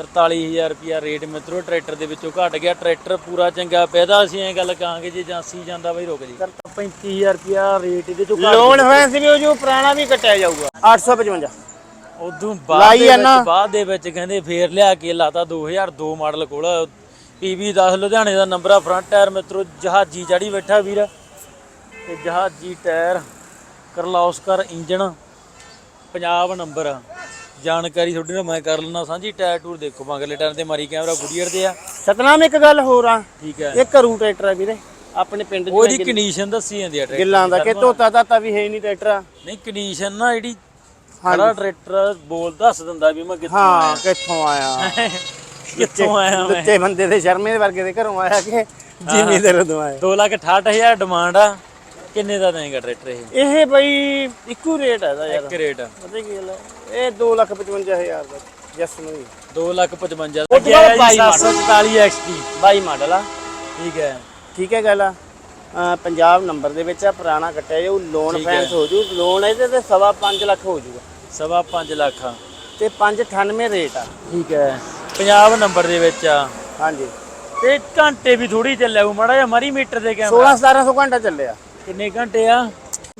43000 ਰੁਪਿਆ ਰੇਟ ਮਿੱਤਰੋ ਟਰੈਕਟਰ ਦੇ ਵਿੱਚੋਂ ਘਟ ਗਿਆ। ਟਰੈਕਟਰ ਪੂਰਾ ਚੰਗਾ ਪੈਦਾ ਅਸੀਂ ਐ ਗੱਲ ਕਹਾਂਗੇ ਜੇ ਜਾਂਸੀ ਜਾਂਦਾ ਬਈ ਰੁਕ ਜੀ। 35000 ਰੁਪਿਆ ਰੇਟ ਇਹਦੇ ਚੋਂ ਘੱਟ ਲੋਨ ਫੈਂਸ ਵੀ ਹੋ ਜੂ ਪੁਰਾਣਾ ਵੀ ਕੱਟਿਆ ਜਾਊਗਾ। 855 ਉਦੋਂ ਬਾਅਦ ਦੇ ਵਿੱਚ। ਬਾਅਦ ਦੇ ਵਿੱਚ ਕਹਿੰਦੇ ਫੇਰ ਲਿਆ ਕੇ ਲਾਤਾ 2002 ਮਾਡਲ ਕੋਲ। ਪੀਵੀ 10 ਲੁਧਿਆਣੇ ਦਾ ਨੰਬਰ ਆ ਫਰੰਟ ਟਾਇਰ ਮਿੱਤਰੋ ਜਹਾਜੀ ਚੜੀ ਬੈਠਾ ਵੀਰ। ਤੇ ਜਹਾਜੀ tyre Kirloskar engine Punjab number ਆ। ਜਾਣਕਾਰੀ ਤੁਹਾਡੀ ਨਾਲ ਮੈਂ ਕਰ ਲੈਣਾ ਸਾਂਝੀ ਟਾਇਰ ਟੂਰ ਦੇਖੋ ਮਗਰਲੇ ਟਾਇਰ ਤੇ ਮਾਰੀ ਕੈਮਰਾ ਗੁਡੀਅਰ ਦੇ ਆ। ਸਤਨਾਮ ਇੱਕ ਗੱਲ ਹੋਰ ਆ। ਠੀਕ ਹੈ। ਇਹ ਘਰੂ ਟਰੈਕਟਰ ਆ ਵੀਰੇ ਆਪਣੇ ਪਿੰਡ ਚ ਉਹਦੀ ਕੰਡੀਸ਼ਨ ਦੱਸੀ ਜਾਂਦੀ ਆ ਟਰੈਕਟਰ ਗਿੱਲਾਂ ਦਾ ਕਿ ਧੋਤਾ ਧਾਤਾ ਵੀ ਹੈ ਨਹੀਂ ਟਰੈਕਟਰ ਨਹੀਂ ਕੰਡੀਸ਼ਨ ਨਾ ਜਿਹੜੀ ਖੜਾ ਟਰੈਕਟਰ ਬੋਲ ਦੱਸ ਦਿੰਦਾ ਵੀ ਮੈਂ ਕਿੱਥੋਂ ਹਾਂ ਕਿੱਥੋਂ ਆਇਆ? ਕਿੱਥੋਂ ਆਇਆ ਮੈਂ? ਲੁੱਟੇ ਬੰਦੇ ਦੇ ਸ਼ਰਮੇ ਦੇ ਵਰਗੇ ਦੇ ਘਰੋਂ ਆਇਆ ਕਿ ਜ਼ਿਮੀਦਾਰ ਤੋਂ ਆਇਆ? 2 ਲੱਖ 68000 ਡਿਮਾਂਡ ਆ। ਕਿੰਨੇ ਦਾ ਦੇਂਗਾ ਟਰੈਕਟਰ ਇਹ? ਇਹ ਬਈ ਇੱਕੋ ਰੇਟ ਹੈ ਦਾ ਯਾਰ। ਇੱਕ ਰੇਟ ਪਤਾ ਕੀ ਗੱਲ ਹੈ ਇਹ 255000 ਦਾ ਜਸ ਨੂੰ ਹੀ 2 ਲੱਖ 55 ਦਾ ਉਹ ਤੋਂ ਬਾਅਦ ਬਾਈ 744 XT 22 ਮਾਡਲ ਆ। ਠੀਕ ਹੈ। ਠੀਕ ਹੈ ਗੱਲ ਆ। ਪੰਜਾਬ ਨੰਬਰ ਦੇ ਵਿੱਚ ਆ ਪੁਰਾਣਾ ਕੱਟਿਆ ਜਾਊ ਲੋਨ ਫੈਂਸ ਹੋ। ਜੂ। ਲੋਨ ਇਹਦੇ ਤੇ ਸਵਾ 5 ਲੱਖ ਹੋ ਜੂਗਾ। ਸਵਾ 5 ਲੱਖ ਤੇ 598 ਰੇਟ ਆ। ਠੀਕ ਹੈ। ਪੰਜਾਬ ਨੰਬਰ ਦੇ ਵਿੱਚ ਆ। ਹਾਂਜੀ। ਤੇ ਘੰਟੇ ਵੀ ਥੋੜੀ ਚੱਲਿਆ ਉਹ ਮਾੜਾ ਜਿਹਾ ਮਰੀ ਮੀਟਰ ਦੇ ਕੈਮਰਾ। 16 1700 ਘੰਟਾ ਚੱਲਿਆ। ਕਿੰਨੇ ਘੰਟੇ ਆ?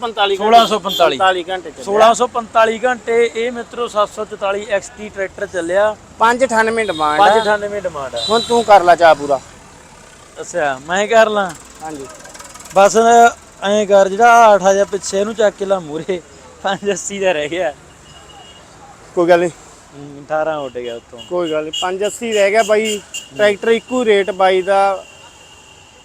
45 1645 45 ਘੰਟੇ ਚੱਲਿਆ। 1645 ਘੰਟੇ ਇਹ ਮਿੱਤਰੋ 744 XT ਟਰੈਕਟਰ ਚੱਲਿਆ। 598 ਡਿਮਾਂਡ ਆ। 598 ਡਿਮਾਂਡ ਆ। ਹੁਣ ਤੂੰ ਕਰ ਲੈ ਚਾਹ ਪੂਰਾ। ਅੱਛਾ ਮੈਂ ਕਰ ਲਾਂ। ਹਾਂਜੀ। ਬਸ ਐਂ ਕਰ ਜਿਹੜਾ 8000 ਪਿੱਛੇ ਇਹਨੂੰ ਚੱਕ ਕੇ ਲਾ ਮੂਰੇ 580 ਦਾ ਰਹਿ ਗਿਆ। ਕੋਈ ਗੱਲ ਨਹੀਂ। ਹਮ, 18 ਉੱਡ ਗਿਆ ਉਤੋਂ। ਕੋਈ ਗੱਲ ਨਹੀਂ 580 ਰਹਿ ਗਿਆ ਬਾਈ। ਟਰੈਕਟਰ ਇੱਕੋ ਰੇਟ ਬਾਈ ਦਾ।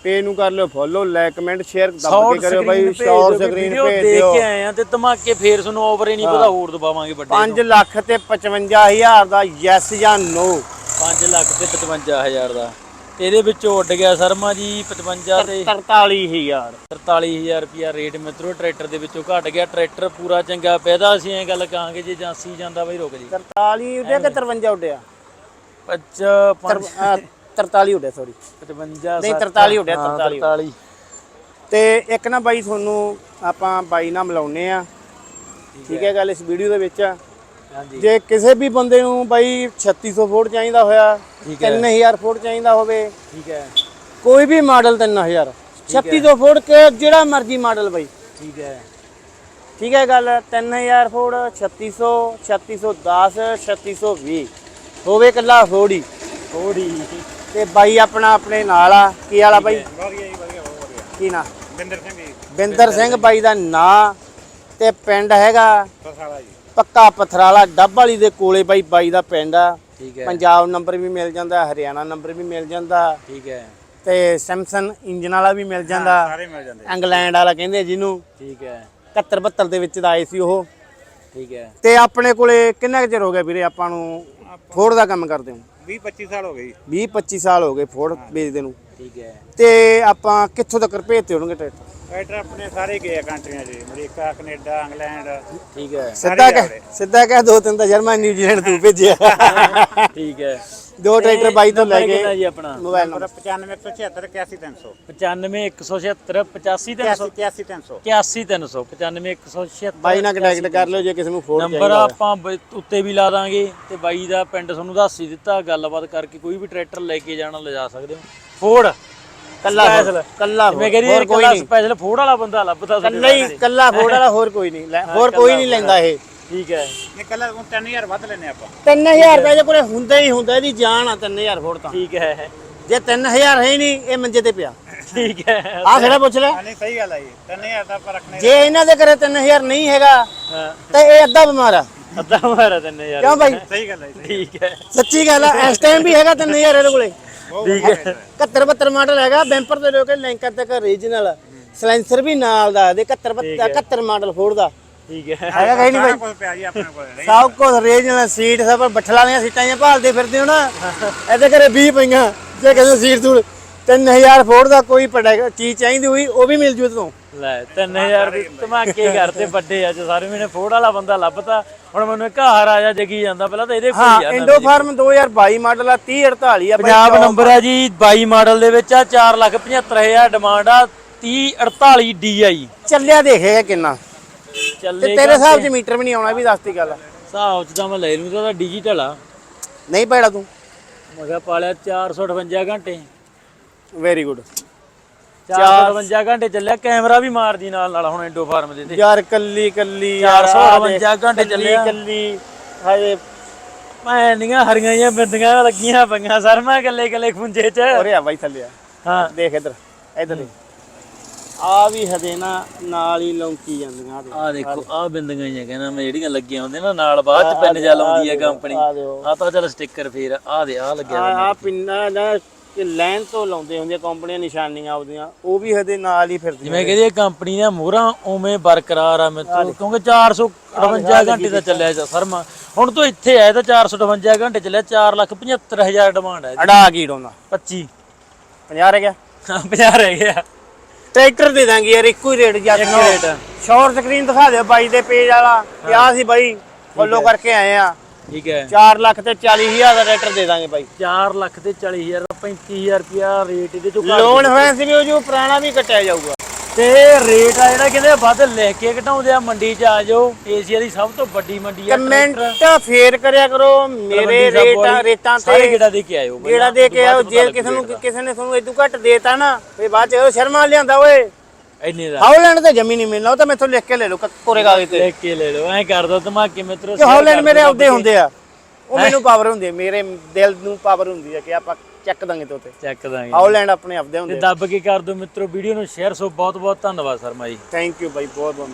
ਪੇ ਨੂੰ ਕਰ ਲਿਓ ਫੋਲੋ ਲਾਈਕ ਕਮੈਂਟ ਸ਼ੇਅਰ ਦੱਬ ਕੇ ਕਰਿਓ ਬਾਈ ਸ਼ਾਰਟ ਸਕਰੀਨ ਭੇਜ ਦੇਖ ਕੇ ਆਏ ਆ ਤੇ ਧਮਾਕੇ ਫੇਰ ਤੁਹਾਨੂੰ ਓਵਰ ਹੀ ਨਹੀਂ ਪਤਾ ਹੋਰ ਦਬਾਵਾਂਗੇ ਵੱਡੇ 5 ਲੱਖ ਤੇ 55000 ਦਾ ਯੈਸ ਜਾਂ ਨੋ 5 ਲੱਖ ਤੇ 55000 ਦਾ। ਇਹਦੇ ਵਿੱਚੋਂ ਉੱਡ ਗਿਆ ਸ਼ਰਮਾ ਜੀ 55 ਤੇ 43000 43000 ਰੁਪਿਆ ਰੇਟ ਮਿੱਤਰੋ ਟਰੈਕਟਰ ਦੇ ਵਿੱਚੋਂ ਘਟ ਗਿਆ। ਟਰੈਕਟਰ ਪੂਰਾ ਚੰਗਾ ਪੈਦਾ ਅਸੀਂ ਐਂ ਗੱਲ ਕਹਾਂਗੇ ਜੇ ਜਾਂਸੀ ਜਾਂਦਾ ਬਈ ਰੁਕ ਜੀ। 43 ਉੱਡਿਆ ਕਿ 53 ਉੱਡਿਆ? 55 43 ਉੱਡਿਆ ਸੌਰੀ 55 ਨਹੀਂ 43 ਉੱਡਿਆ 43 43 ਤੇ ਇੱਕ ਨਾ ਬਾਈ ਤੁਹਾਨੂੰ ਆਪਾਂ ਬਾਈ ਨਾਲ ਮਿਲਾਉਨੇ ਆ ਠੀਕ ਹੈ। ਗੱਲ ਇਸ ਵੀਡੀਓ ਦੇ ਵਿੱਚ। ਹਾਂਜੀ। ਜੇ ਕਿਸੇ ਵੀ ਬੰਦੇ ਨੂੰ ਬਾਈ 3600 ਫੋਟ ਚਾਹੀਦਾ ਹੋਇਆ ਠੀਕ ਹੈ। 3000 ਫੋਟ ਚਾਹੀਦਾ ਹੋਵੇ ਠੀਕ ਹੈ। ਕੋਈ ਵੀ ਮਾਡਲ 3000 3600 ਫੋਟ ਕੇ ਜਿਹੜਾ ਮਰਜ਼ੀ ਮਾਡਲ ਬਾਈ। ਠੀਕ ਹੈ। ਠੀਕ ਹੈ ਗੱਲ 3000 ਫੋਟ 3600 3610 3620 ਹੋਵੇ ਕੱਲਾ ਫੋੜ ਹੀ ਥੋੜੀ ਤੇ ਬਾਈ ਆਪਣਾ ਆਪਣੇ ਨਾਲ ਆ। ਕੀ ਵਾਲਾ ਬਾਈ? ਕੀ ਨਾ? ਬਿੰਦਰ ਸਿੰਘ ਜੀ। ਬਿੰਦਰ ਸਿੰਘ ਬਾਈ ਦਾ ਨਾਂ ਤੇ ਪਿੰਡ ਹੈਗਾ। ਫਸਾਲਾ ਜੀ। ਪੱਕਾ ਪਥਰਾਲਾ ਡੱਬ ਵਾਲੀ ਦੇ ਕੋਲੇ ਬਾਈ ਬਾਈ ਦਾ ਪਿੰਡ ਆ। ਠੀਕ ਹੈ। ਪੰਜਾਬ ਨੰਬਰ ਵੀ ਮਿਲ ਜਾਂਦਾ ਹਰਿਆਣਾ ਨੰਬਰ ਵੀ ਮਿਲ ਜਾਂਦਾ। ਠੀਕ ਹੈ। ਤੇ ਸੈਮਸਨ ਇੰਜਨ ਵਾਲਾ ਵੀ ਮਿਲ ਜਾਂਦਾ। ਸਾਰੇ ਮਿਲ ਜਾਂਦੇ ਇੰਗਲੈਂਡ ਵਾਲਾ ਕਹਿੰਦੇ ਜਿਹਨੂੰ। ਠੀਕ ਹੈ। 71 72 ਦੇ ਵਿੱਚ ਦਾ ਆਏ ਸੀ ਉਹ। ਠੀਕ ਹੈ। ਤੇ ਆਪਣੇ ਕੋਲੇ ਕਿੰਨਾ ਕੁ ਚਿਰ ਹੋ ਗਿਆ ਵੀਰੇ ਆਪਾਂ ਨੂੰ? ਫੋੜ ਦਾ ਕੰਮ ਕਰਦੇ ਹਾਂ। 20 25 ਸਾਲ ਹੋ ਗਏ ਜੀ। 20 25 ਸਾਲ ਹੋ ਗਏ ਫੋੜ ਵੇਚਦੇ ਨੂੰ। ਠੀਕ ਹੈ। ਤੇ ਆਪਾਂ ਕਿੱਥੋਂ ਤੱਕ ਭੇਜਤੇ ਹੋਣਗੇ ਟਰੈਕਟਰ? ਟਰੈਕਟਰ ਆਪਣੇ ਸਾਰੇ ਗਏ ਆ ਕੰਟਰੀਆਂ 'ਚ ਅਮਰੀਕਾ ਕੈਨੇਡਾ ਇੰਗਲੈਂਡ। ਠੀਕ ਹੈ। ਸਿੱਧਾ ਕਹਿ ਸਿੱਧਾ ਕਹਿ ਦੋ ਤਿੰਨ ਤਾਂ ਜਰਮਨ ਨਿਊਜ਼ੀਲੈਂਡ ਤੂੰ ਭੇਜਿਆ। ਠੀਕ ਹੈ। ਦੋ ਟਰੈਕਰ ਬਾਈ ਤੋਂ ਲੈ ਕੇ ਕਿੰਨਾ ਜੀ ਆਪਣਾ? Mobile number. ਨੰਬਰ 95 95176 85300 81300 81300 95176 ਬਾਈ ਨਾਲ ਕੰਟੈਕਟ ਕਰ ਲਿਓ ਜੇ ਕਿਸੇ ਨੂੰ ਫੋਨ ਨੰਬਰ ਆਪਾਂ ਉੱਤੇ ਵੀ ਲਾ ਦਾਂਗੇ ਤੇ ਬਾਈ ਦਾ ਪਿੰਡ ਤੁਹਾਨੂੰ ਦੱਸ ਹੀ ਦਿੱਤਾ ਗੱਲਬਾਤ ਕਰਕੇ ਕੋਈ ਵੀ ਟਰੈਕਟਰ ਲੈ ਕੇ ਜਾਣਾ ਲਿਜਾ ਸਕਦੇ ਹੋ। ਫੋੜ ਕੱਲਾ Special। ਕੱਲਾ ਮੈਂ ਕਹਿੰਦੀ ਹੋਰ ਕੋਈ ਕੱਲਾ ਨਹੀਂ। ਸਪੈਸ਼ਲ ਫੋੜ ਵਾਲਾ ਬੰਦਾ ਲੱਭਦਾ ਤੁਹਾਡੇ ਕੱਲਾ ਹੀ ਕੱਲਾ ਫੋੜ ਵਾਲਾ ਹੋਰ ਕੋਈ ਨਹੀਂ। ਲੈ- ਹੋਰ ਕੋਈ ਨਹੀਂ ਲੈਂਦਾ ਇਹ। ਠੀਕ ਹੈ। ਨਿਕਲ 3000 ਵੱਧ ਲੈਨੇ ਆਪਾਂ। 3000 ਰੁਪਏ ਦੇ ਕੋਲੇ ਹੁੰਦਾ ਹੀ ਹੁੰਦਾ ਇਹਦੀ ਜਾਨ ਆ 3000 ਫੋੜ ਤਾਂ। ਠੀਕ ਹੈ। ਜੇ 3000 ਹੈ ਹੀ ਨਹੀਂ ਇਹ ਮੰਜੇ ਤੇ ਪਿਆ। ਠੀਕ ਹੈ। ਆ ਖੜਾ ਪੁੱਛ ਲੈ। ਹਾਂ ਨਹੀਂ ਸਹੀ ਗੱਲ ਆ ਜੀ। 3000 ਦਾ ਆਪਾਂ ਰੱਖਣੇ ਜੇ ਇਹਨਾਂ ਦੇ ਘਰੇ 3000 ਨਹੀਂ ਹੈਗਾ ਹਾਂ। ਤਾਂ ਇਹ ਅੱਧਾ ਬਿਮਾਰ ਆ। ਅੱਧਾ ਮਾਰਾ ਤੈਨੇ ਯਾਰ ਕਿਉਂ ਬਾਈ? ਸਹੀ ਗੱਲ ਆ ਜੀ ਠੀਕ ਹੈ। ਸੱਚੀ ਗੱਲ ਆ ਇਸ ਟਾਈਮ ਵੀ ਹੈਗਾ 3000 ਇਹਦੇ ਕੋਲੇ। ਠੀਕ ਹੈ 71 72 ਮਾਡਲ ਹੈਗਾ ਬੈਂਪਰ ਦੇ ਲੋਕੇ ਲੈਂਕਰ ਤੱਕ ਰੀਜਨਲ ਸਲੈਂਸਰ ਵੀ ਨਾਲ ਦਾ ਦੇ 71 71 ਮਾਡਲ ਫੋੜ ਦਾ। ਠੀਕ ਹੈ। ਹੈਗਾ ਕਹੀ ਨਹੀਂ ਬਾਈ? ਸਾਰਾ ਕੁਝ ਪਿਆ ਜੀ ਆਪਣੇ ਕੋਲ ਨਹੀਂ। ਸਭ ਕੁਝ ਰੀਜਨਲ ਸੀਟ ਸਭ ਪਰ ਬੱਠਲ ਵਾਲੀਆਂ ਸੀਟਾਂ ਭਾਲਦੇ ਫਿਰਦੇ ਹੋ ਨਾ। ਇਹਦੇ ਘਰੇ 20 ਪਈਆਂ ਜੇ ਕਹਿੰਦੇ ਸੀਟ ਤੂੰ 3000 ਫੋੜ ਦਾ ਕੋਈ ਪੜਾ ਚੀਜ਼ ਚਾਹੀਦੀ ਹੋਈ ਉਹ ਵੀ ਮਿਲ ਜੂ ਤੂੰ ਲੈ 3000 ਦੀ ਧਮਾਕੇ ਕਰਤੇ ਵੱਡੇ ਅੱਜ ਸਾਰੇ ਮੈਨੇ ਫੋੜ ਵਾਲਾ ਬੰਦਾ ਲੱਭਤਾ ਹੁਣ ਮੈਨੂੰ ਇੱਕ ਹਾਰ ਆ ਜਾ ਜਗੀ ਜਾਂਦਾ ਪਹਿਲਾਂ ਤਾਂ ਇਹਦੇ ਹੀ ਆ ਇੰਡੋ ਫਾਰਮ 2022 ਮਾਡਲ ਆ 3048 ਆ ਪੰਜਾਬ ਨੰਬਰ ਹੈ ਜੀ 22 ਮਾਡਲ ਦੇ ਵਿੱਚ ਆ 475000 ਡਿਮਾਂਡ ਆ 3048 DI ਚੱਲਿਆ ਦੇਖੇਗਾ ਕਿੰਨਾ। ਚੱਲੇ ਤੇਰੇ ਹਿਸਾਬ 'ਚ ਮੀਟਰ ਵੀ ਨਹੀਂ ਆਉਣਾ ਵੀ ਦੱਸਤੀ ਗੱਲ ਹਿਸਾਬ ਚ ਤਾਂ ਮੈਂ ਲੈ ਲੂੰ ਤਾਂ ਡਿਜੀਟਲ ਆ। ਨਹੀਂ ਪੈੜਾ ਤੂੰ। ਮੈਂ ਕਿਹਾ ਪਾਲਿਆ 458 ਘੰਟੇ। ਵੈਰੀ ਗੁੱਡ 458 ਘੰਟੇ ਚੱਲਿਆ ਕੈਮਰਾ ਵੀ ਮਾਰਦੀ ਨਾਲ ਨਾਲ ਹੁਣ ਇੰਡੋ ਫਾਰਮ ਦੇ ਤੇ। ਯਾਰ ਕੱਲੀ ਕੱਲੀ 458 ਘੰਟੇ ਚੱਲਿਆ। ਕੱਲੀ ਹਾਏ। ਮੈਂ ਨੀਆਂ ਹਰੀਆਂ ਜਿਹੀਆਂ ਬਿੰਦੀਆਂ ਲੱਗੀਆਂ ਪਈਆਂ ਸਰ ਮੈਂ ਇਕੱਲੇ ਇਕੱਲੇ ਖੁੰਝੇ ਚ। ਔਰੇ ਆ ਬਾਈ ਥੱਲੇ ਆ। ਹਾਂ। ਦੇਖ ਇੱਧਰ ਇੱਧਰ ਆ ਵੀ ਹਦੇ ਨਾ ਨਾਲ ਹੀ ਲੌਂਕੀ ਜਾਂਦੀਆਂ ਆ ਆ ਦੇਖੋ ਆ ਬਿੰਦੀਆਂ ਹੀ ਕਹਿੰਦਾ ਮੈਂ ਜਿਹੜੀਆਂ ਲੱਗੀਆਂ ਹੁੰਦੀਆਂ ਨਾ ਨਾਲ ਬਾਅਦ ਚ ਪੈਨ ਜਾ ਲਾਉਂਦੀ ਹੈ ਕੰਪਨੀ। ਆ ਤਾਂ ਚੱਲ ਸਟicker ਫੇਰ ਆ ਦੇ ਆ ਲੱਗਿਆ ਆ ਆ ਪਿੰਨਾ ਦਾ ਲੈਣ ਤੋਂ ਲਾਉਂਦੇ ਹੁੰਦੇ ਕੰਪਨੀਆਂ ਨਿਸ਼ਾਨੀਆਂ ਆਉਦੀਆਂ ਉਹ ਵੀ ਹਦੇ ਨਾਲ ਹੀ ਫਿਰਦੀਆਂ ਜਿਵੇਂ ਕਹਿੰਦੀ ਕੰਪਨੀ ਦੀਆਂ ਮੋਹਰਾਂ ਉਵੇਂ ਬਰਕਰਾਰ ਆ ਮਿੱਤਰੋ ਕਿਉਂਕਿ 458 ਘੰਟੇ ਦਾ ਚੱਲਿਆ ਜਾ ਸਰਮਾ ਹੁਣ ਤੋਂ ਇੱਥੇ ਆਇਆ ਤਾਂ 458 ਘੰਟੇ ਚੱਲਿਆ 475000 ਡਿਮਾਂਡ ਹੈ ਅੜਾ ਕੀ ਡਾਉਂਦਾ 25 50 ਰਹਿ ਗਿਆ। ਹਾਂ 50 ਰਹਿ ਗਿਆ। ਟਰੈਕਟਰ ਦੇ ਦਾਂਗੇ ਯਾਰ ਇੱਕੋ ਹੀ ਰੇਟ ਜੱਟ ਇੱਕੋ ਰੇਟ। ਸ਼ਾਰਟ ਸਕਰੀਨ ਦਿਖਾ ਦਿਓ ਬਾਈ ਦੇ ਪੇਜ ਵਾਲਾ। ਕਿਹਾ ਸੀ ਬਾਈ? ਫੋਲੋ ਕਰਕੇ ਆਏ ਆ। ਠੀਕ ਹੈ। 4 ਲੱਖ ਤੇ 40 ਹਜ਼ਾਰ ਦਾ ਟਰੈਕਟਰ ਦੇ ਦਾਂਗੇ ਬਾਈ। 4 ਲੱਖ ਤੇ 40000 35000 ਰੁਪਿਆ ਰੇਟ ਇਹਦੇ ਚੋਂ ਘੱਟ ਲੋਨ ਫੈਂਸ ਵੀ ਹੋ ਜੂ ਪੁਰਾਣਾ ਵੀ ਕੱਟਿਆ ਜਾਊਗਾ। ਤੇ ਰੇਟ ਆ ਜਿਹੜਾ ਕਹਿੰਦੇ ਵੱਧ ਲੈ ਕੇ ਘਟਾਉਂਦੇ ਆ ਮੰਡੀ 'ਚ ਆ ਜਾਓ। ਏਸ਼ੀਆ ਦੀ ਸਭ ਤੋਂ ਵੱਡੀ ਮੰਡੀ ਆ ਕਮੈਂਟ ਫੇਰ ਕਰਿਆ ਕਰੋ ਮੇਰੇ ਰੇਟਾਂ ਰੇਟਾਂ ਸਾਰੇ ਤੇ ਗੇੜਾ ਦੇ ਕੇ ਆਇਓ ਬਾਈ। ਜਿਹੜਾ ਦੇ ਕੇ ਆਓ ਜੇ ਕਿਸੇ ਨੂੰ ਕਿਸੇ ਨੇ ਤੁਹਾਨੂੰ ਇਦੋਂ ਘੱਟ ਦੇਤਾ ਨਾ ਫੇ ਬਾਅਦ ਚ ਉਹ ਸ਼ਰਮਾ ਲਿਆਂਦਾ ਓਏ। ਇੰਨੇ ਦਾ ਹਾਲੈਂਡ ਤੇ ਜਮੀ ਨਹੀਂ ਮਿਲਣਾ ਉਹ ਤਾਂ ਮੈਥੋਂ ਲਿਖ ਕੇ ਲੈ ਲਓ ਕੋਰੇ ਕਾਗਜ਼ ਤੇ। ਲੈ ਕੇ ਲੈ ਲਓ ਐਂ ਕਰ ਦੋ ਧਮਾਕੇ ਮਿੱਤਰੋ ਹਾਲੈਂਡ ਮੇਰੇ ਆਪਦੇ ਹੁੰਦੇ ਆ। ਉਹ ਮੈਨੂੰ ਪਾਵਰ ਹੁੰਦੀ ਹੈ ਮੇਰੇ ਦਿਲ ਨੂੰ ਪਾਵਰ ਹੁੰਦੀ ਹੈ ਕਿ ਆਪਾਂ ਚੱਕ ਦਾਂਗੇ ਤੋਤੇ ਚੱਕ ਦਾਂਗੇ। ਹਾਲੈਂਡ ਆਪਣੇ ਆਪਦੇ ਤੇ ਹੁੰਦੇ ਦੱਬ ਕੇ ਕਰ ਦਿਓ ਮਿੱਤਰੋ ਵੀਡੀਓ ਨੂੰ ਸ਼ੇਅਰ ਸੋ ਬਹੁਤ ਬਹੁਤ ਧੰਨਵਾਦ ਸ਼ਰਮਾ ਜੀ ਥੈਂਕ ਯੂ ਬਾਈ ਬਹੁਤ ਬਹੁਤ